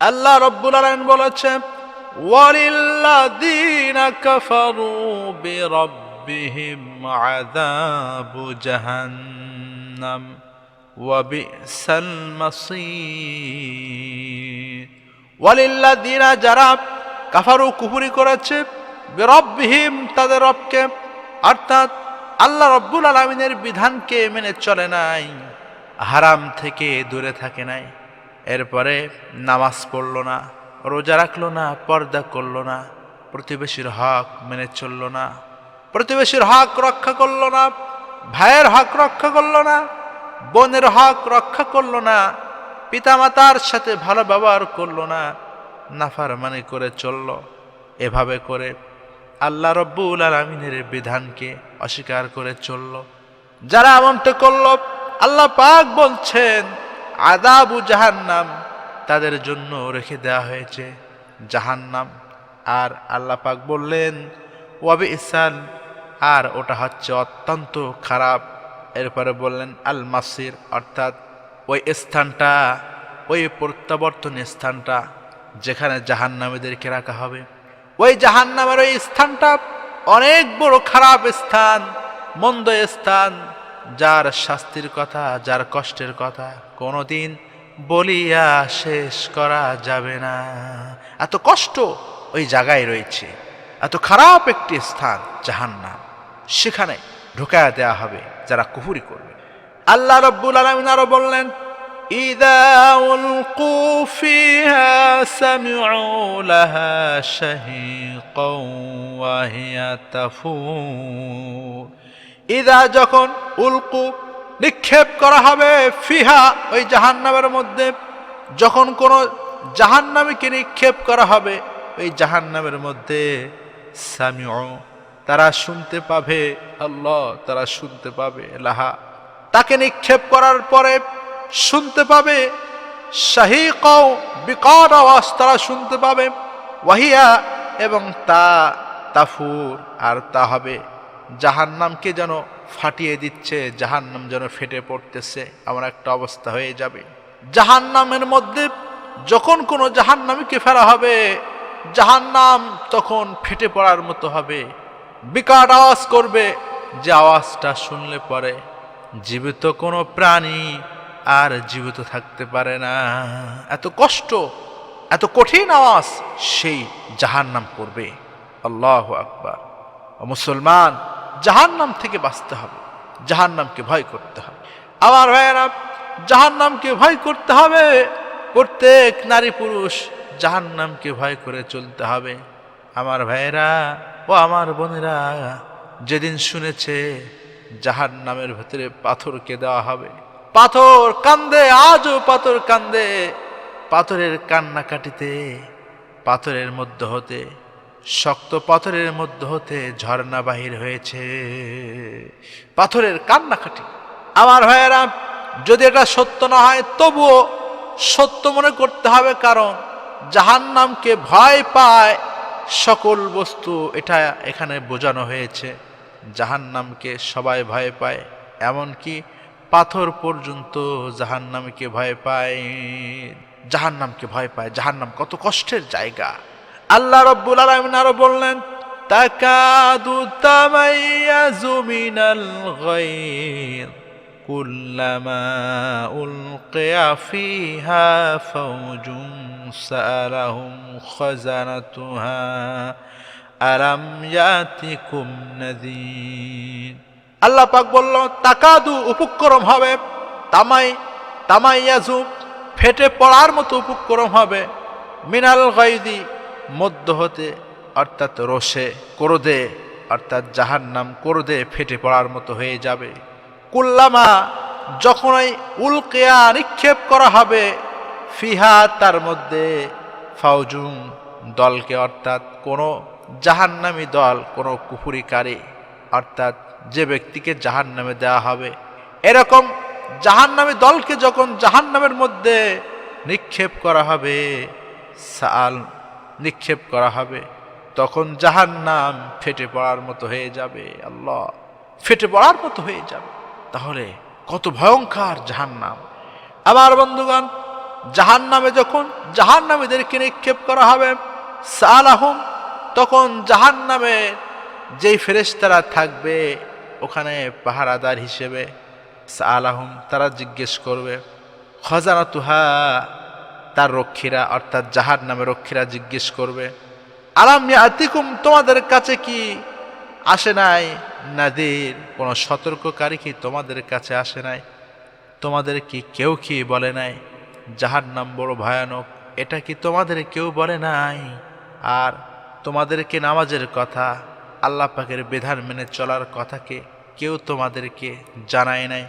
আল্লাহ রব্বুল আলামিন বলেছে, ওয়ালিল্লাযীনা কাফারু জাহান্নাম যারা কাফারু কুফরি করেছে, বিরাব্বিহিম তাদের রবকে, অর্থাৎ আল্লাহ রব্বুল আলামিনের বিধানকে মেনে চলে নাই, হারাম থেকে দূরে থাকে নাই। এরপরে নামাজ পড়ল না, রোজা রাখল না, পর্দা করল না, প্রতিবেশীর হক মেনে চলল না, প্রতিবেশীর হক রক্ষা করল না, ভাইয়ের হক রক্ষা করল না, বোনের হক রক্ষা করল না, পিতামাতার সাথে ভালো ব্যবহার করল না নাফার মানে করে চলল। এভাবে করে আল্লাহ রব্বুল আলমিনের বিধানকে অস্বীকার করে চলল। যারা এমনটা করল, আল্লাহ পাক বলছেন আদাবু জাহান্নাম তাদের জন্য রেখে দেওয়া হয়েছে জাহান্নাম। আর আল্লাহ পাক বললেন ওয়াবি ইসান আর ওটা হচ্ছে অত্যন্ত খারাপ। এরপরে বললেন আল মাসির অর্থাৎ ওই স্থানটা, ওই প্রত্যাবর্তন স্থানটা যেখানে জাহান্নামীদেরকে রাখা হবে। ওই জাহান্নামের ওই স্থানটা অনেক বড় খারাপ স্থান, মন্দ স্থান যার শাস্তির কথা যার কষ্টের কথা কোনোদিন বলিয়া শেষ করা যাবে না এত কষ্ট ওই জায়গায় রয়েছে এত খারাপ একটি স্থান জাহান্নাম সেখানে ঢুকায়া দেয়া হবে যারা কুহুরি করবে আল্লাহ রব্বুল আলমিন আরো বললেন إذا ألقوا فيها سمعوا لها شهيقا وهي تفور ইদা যখন উল্কু নিক্ষেপ করা হবে ফিহা, ওই জাহান্নামের মধ্যে, যখন কোনো জাহান্নামীকে নিক্ষেপ করা হবে, ওই জাহান্নামের মধ্যে তারা শুনতে পাবে, আল্লাহ তারা শুনতে পাবে, লাহা। তাকে নিক্ষেপ করার পরে শুনতে পাবে শাহি কও বিকট আওয়াজ তারা শুনতে পাবে, ওয়াহিয়া, এবং তা তাফুর, আর তা হবে জাহান্নামকে যেন ফাটিয়ে দিচ্ছে, জাহান্নাম যেন ফেটে পড়তেছে আমার একটা অবস্থা হয়ে যাবে। জাহান্নামের মধ্যে যখন কোনো জাহান্নামীকে ফেরা হবে, জাহান্নাম তখন ফেটে পড়ার মতো হবে। বিকট আওয়াজ করবে, যে আওয়াজটা শুনলে পরে জীবিত কোনো প্রাণী আর জীবিত থাকতে পারে না। এত কষ্ট, এত কঠিন আওয়াজ, সেই জাহান্নাম করবে। আল্লাহ আকবার। ও মুসলমান জাহান্নাম থেকে বাঁচতে হবে জাহান নামকে ভয় করতে হবে। আমার ভাইয়েরা, জাহান্নামকে ভয় করতে হবে। প্রত্যেক নারী পুরুষ জাহান নামকে ভয় করে চলতে হবে। আমার ভাইয়েরা ও আমার বোনেরা, যেদিন শুনেছে জাহান নামের ভেতরে পাথরকে দেওয়া হবে, পাথর কান্দে, আজও পাথর কান্দে, পাথরের কান্নাকাটিতে, পাথরের মধ্য হতে শক্ত পাথরের মধ্য হতে ঝর্ণা বাহির হয়েছে। পাথরের কান্নাকাটি। আমার ভাইয়েরা, যদি এটা সত্য না হয়, তবুও সত্য মনে করতে হবে, কারণ জাহান্নামকে ভয় পায় সকল বস্তু। এটা এখানে বোঝানো হয়েছে। জাহান্নামকে সবাই ভয় পায়, এমনকি পাথর পর্যন্ত জাহান্নামকে ভয় পায়। জাহান্নামকে ভয় পায়। জাহান্নাম কত কষ্টের জায়গা। আল্লাহ রব্বুল আলমিন আরও বললেন, তাকাদু তামাইয়াজু মিনাল গায়র, কুল্লামা উলকিয়া ফিহা ফাওজুন সাআলাহুম খাজানাতুহা, আলাম ইয়াতিকুম নাযীর। আল্লাহ পাক বলল, তাকাদু উপক্রম হবে, তামাই তামাইয়াজু ফেটে পড়ার মতো উপক্রম হবে, মিনাল গাইদি মধ্য হতে অর্থাৎ রোষে ক্রোধে অর্থাৎ জাহান নাম ক্রোধে ফেটে পড়ার মতো হয়ে যাবে। কুল্লামা যখনই উল্কেয়া নিক্ষেপ করা হবে, ফিহা তার মধ্যে ফাউজুম দলকে অর্থাৎ কোনো জাহান্নামী দল, কোনো কুফুরিকারী অর্থাৎ যে ব্যক্তিকে জাহান নামে দেওয়া হবে। এরকম জাহান্নামী দলকে যখন জাহান্নামের মধ্যে নিক্ষেপ করা হবে সাল নিক্ষেপ করা হবে, তখন জাহান্নাম ফেটে পড়ার মতো হয়ে যাবে, আল্লাহ। ফেটে পড়ার মতো হয়ে যাবে। তাহলে কত ভয়ঙ্কর জাহান্নাম। আমার বন্ধুগণ জাহান নামে যখন জাহান নামীদেরকে নিক্ষেপ করা হবে, সালাহুম, তখন জাহান নামে যেই ফেরেশতারা থাকবে, ওখানে পাহারাদার হিসেবে সালাহুম তারা জিজ্ঞেস করবে খজানা তুহা তার রক্ষীরা, অর্থাৎ জাহার নামে রক্ষীরা জিজ্ঞেস করবে, আলাম আতিকুম তোমাদের কাছে কি আসে নাই নাদির? কোনো সতর্ককারী কি তোমাদের কাছে আসে নাই? তোমাদের কি কেউ কি বলে নাই? যাহার নাম বড় ভয়ানক, এটা কি তোমাদের কেউ বলে নাই? আর তোমাদেরকে নামাজের কথা? আল্লাহ পাকের বিধান মেনে চলার কথাকে কেউ তোমাদেরকে জানায় নাই?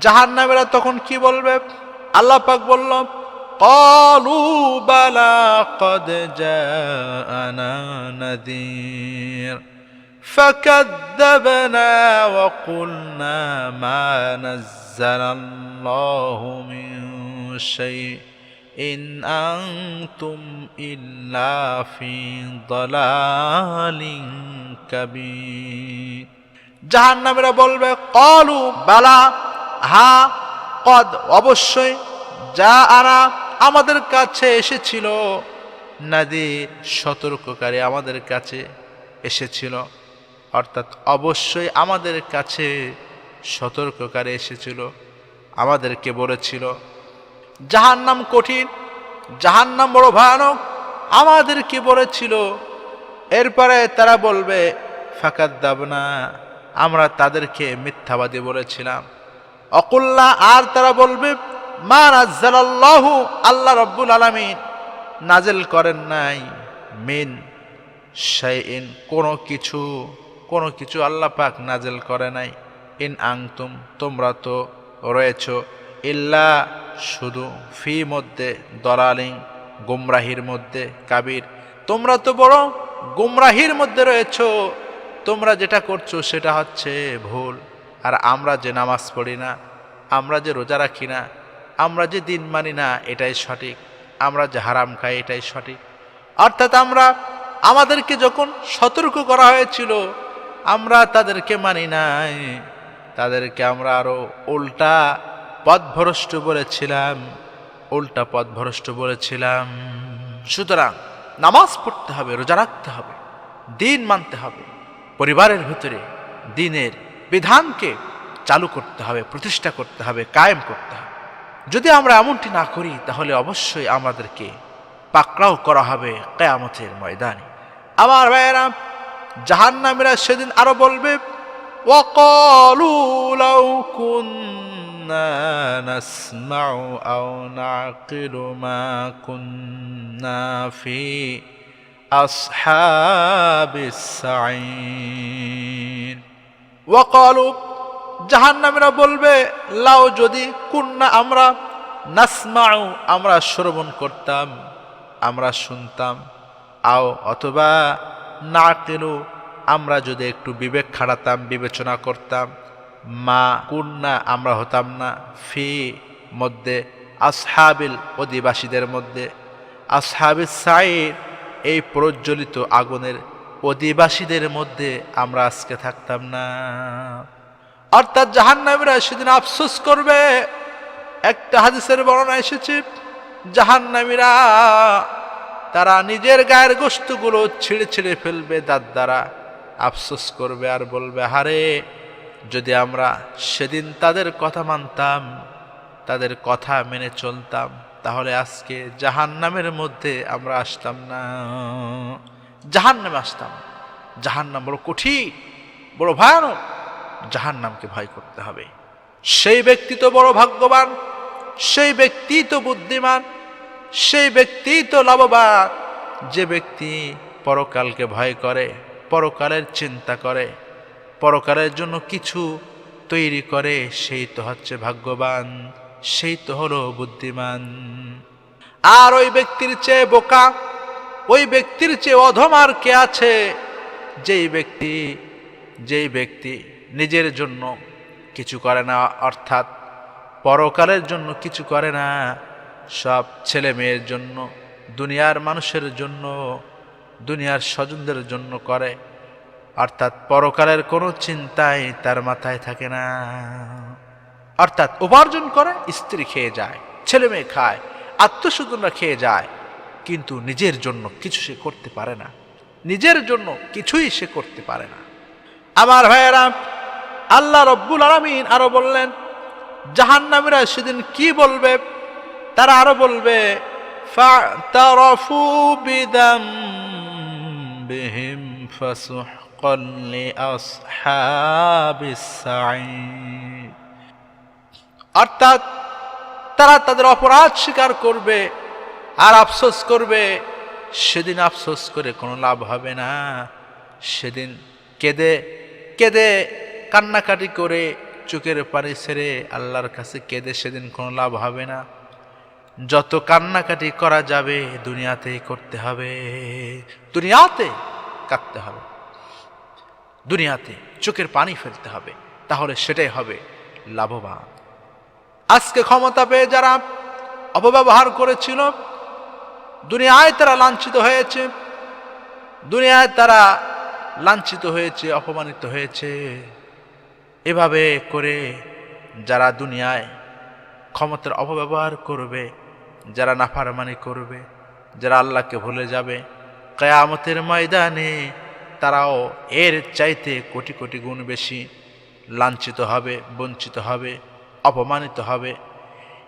জাহার নামেরা তখন কি বলবে? আল্লাহ পাক বলল قالوا بلى قد جاءنا نذير فكذبنا وقلنا ما نزل الله من شيء إن أنتم إلا في ضلال كبير জাহান্নামীরা বলবে কলু বালা হা কদ অবশ্যই যা আনা আমাদের কাছে এসেছিল। নাদির সতর্ককারী আমাদের কাছে এসেছিল। অর্থাৎ অবশ্যই আমাদের কাছে সতর্ককারী এসেছিল। আমাদেরকে বলেছিল, জাহান্নাম কঠিন, জাহান্নাম বড় ভয়ানক। আমাদেরকে বলেছিল, এরপরে তারা বলবে ফাঁকাত দাবনা। আমরা তাদেরকে মিথ্যাবাদী বলেছিলাম। অকুল্লা আর তারা বলবে মা নাজ্জালাল্লাহু, আল্লাহ রব্বুল আলামিন নাজেল করেন নাই মিন শাইইন, কোনো কিছু কোনো কিছু আল্লাহ পাক নাজেল করে নাই। ইন আংতুম তোমরা তো রয়েছ, ইল্লা শুধু ফি মধ্যে, দলালিং, গুমরাহির মধ্যে, কাবির। তোমরা তো বড় গুমরাহির মধ্যে রয়েছ, তোমরা যেটা করছ সেটা হচ্ছে ভুল। আর আমরা যে নামাজ পড়ি না, আমরা যে রোজা রাখি না আমরা যে দিন মানি না, এটাই সঠিক। আমরা যে হারাম খাই, এটাই সঠিক। অর্থাৎ আমরা, আমাদেরকে যখন সতর্ক করা হয়েছিল, আমরা তাদেরকে মানি নাই। তাদেরকে আমরা আরও উল্টা পথভ্রষ্ট বলেছিলাম। উল্টা পথভ্রষ্ট বলেছিলাম। সুতরাং নামাজ পড়তে হবে, রোজা রাখতে হবে, দিন মানতে হবে। পরিবারের ভিতরে দিনের বিধানকে চালু করতে হবে, প্রতিষ্ঠা করতে হবে, কায়েম করতে হবে। যদি আমরা এমনটি না করি, তাহলে অবশ্যই আমাদেরকে পাকড়াও করা হবে কেয়ামতের ময়দানে। আমার ভাইয়েরাম জাহান নামেরা সেদিন আরও বলবে ওয়াকালুলাউ কুন্না নাসমাউ আও মা আসহাবিস সাঈর ওয়াকালু জাহান্নামীরা বলবে লাও যদি কুন্না আমরা নাসমাউ, আমরা শ্রবণ করতাম, আমরা শুনতাম। আও অথবা না কেন আমরা যদি একটু বিবেক খাড়াতাম বিবেচনা করতাম। মা কুন্না আমরা হতাম না, ফি মধ্যে আসহাবিল অধিবাসীদের মধ্যে। আসহাবিল সাইর এই প্রজ্বলিত আগুনের অধিবাসীদের মধ্যে আমরা আজকে থাকতাম না। অর্থাৎ জাহান্নামীরা সেদিন আফসোস করবে। একটা হাদিসের বর্ণনা এসেছে, জাহান্নামীরা তারা নিজের গায়ের গোস্তগুলো ছিঁড়ে ছিঁড়ে ফেলবে দাঁত দ্বারা। আফসোস করবে আর বলবে, হারে, যদি আমরা সেদিন তাদের কথা মানতাম, তাদের কথা মেনে চলতাম, তাহলে আজকে জাহান্নামের মধ্যে আমরা আসতাম না। জাহান্নামে আসতাম। জাহান্নাম বড় কঠিন, বড় ভয়ানক। জাহান্নামকে ভয় করতে হবে। সেই ব্যক্তি তো বড় ভাগ্যবান, সেই ব্যক্তি তো বুদ্ধিমান, সেই ব্যক্তি তো লাভবান। যে ব্যক্তি পরকালকে ভয় করে, পরকালের চিন্তা করে, পরকালের জন্য কিছু তৈরি করে, সেই তো হচ্ছে ভাগ্যবান, সেই তো হলো বুদ্ধিমান। আর ওই ব্যক্তির চেয়ে বোকা, ওই ব্যক্তির চেয়ে অধম আর কে আছে? যেই ব্যক্তি যেই ব্যক্তি নিজের জন্য কিছু করে না, অর্থাৎ পরকালের জন্য কিছু করে না। সব ছেলে মেয়ের জন্য, দুনিয়ার মানুষের জন্য, দুনিয়ার স্বজনদের জন্য করে। অর্থাৎ পরকালের কোনো চিন্তাই তার মাথায় থাকে না। অর্থাৎ উপার্জন করে, স্ত্রী খেয়ে যায়, ছেলে মেয়ে খায়, আত্মস্বজনরা খেয়ে যায়, কিন্তু নিজের জন্য কিছু সে করতে পারে না। নিজের জন্য কিছুই সে করতে পারে না। আমার ভাইয়েরা আল্লাহ রব্বুল আলমিন আরও বললেন, জাহান্নামীরা সেদিন কি বলবে? তারা আরও বলবে অর্থাৎ তারা তাদের অপরাধ স্বীকার করবে আর আফসোস করবে, সেদিন আফসোস করে কোনো লাভ হবে না। সেদিন কেঁদে কেঁদে কান্নাকাটি করে চোখের পানি ছেড়ে আল্লাহর কাছে কেঁদে সেদিন কোনো লাভ হবে না। যত কান্নাকাটি করা যাবে, দুনিয়াতেই করতে হবে। দুনিয়াতে কাঁদতে হবে। দুনিয়াতে চোখের পানি ফেলতে হবে। তাহলে সেটাই হবে লাভবান। আজকে ক্ষমতা পেয়ে যারা অপব্যবহার করেছিল, দুনিয়ায় তারা লাঞ্ছিত হয়েছে। দুনিয়ায় তারা লাঞ্ছিত হয়েছে, অপমানিত হয়েছে। এভাবে করে যারা দুনিয়ায় ক্ষমতার অপব্যবহার করবে, যারা নাফারমানি করবে, যারা আল্লাহকে ভুলে যাবে, কেয়ামতের ময়দানে তারাও এর চাইতে কোটি কোটি গুণ বেশি লাঞ্ছিত হবে, বঞ্চিত হবে, অপমানিত হবে।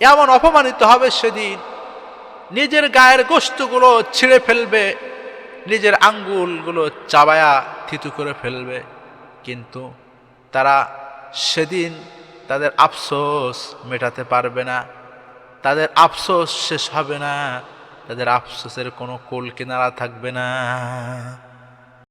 এমন অপমানিত হবে সেদিন নিজের গায়ের গোস্তগুলো ছিঁড়ে ফেলবে, নিজের আঙ্গুলগুলো চাবায়া থিতু করে ফেলবে। কিন্তু তারা সেদিন তাদের আফসোস মেটাতে পারবে না, তাদের আফসোস শেষ হবে না, তাদের আফসোসের কোনো কোল কিনারা থাকবে না।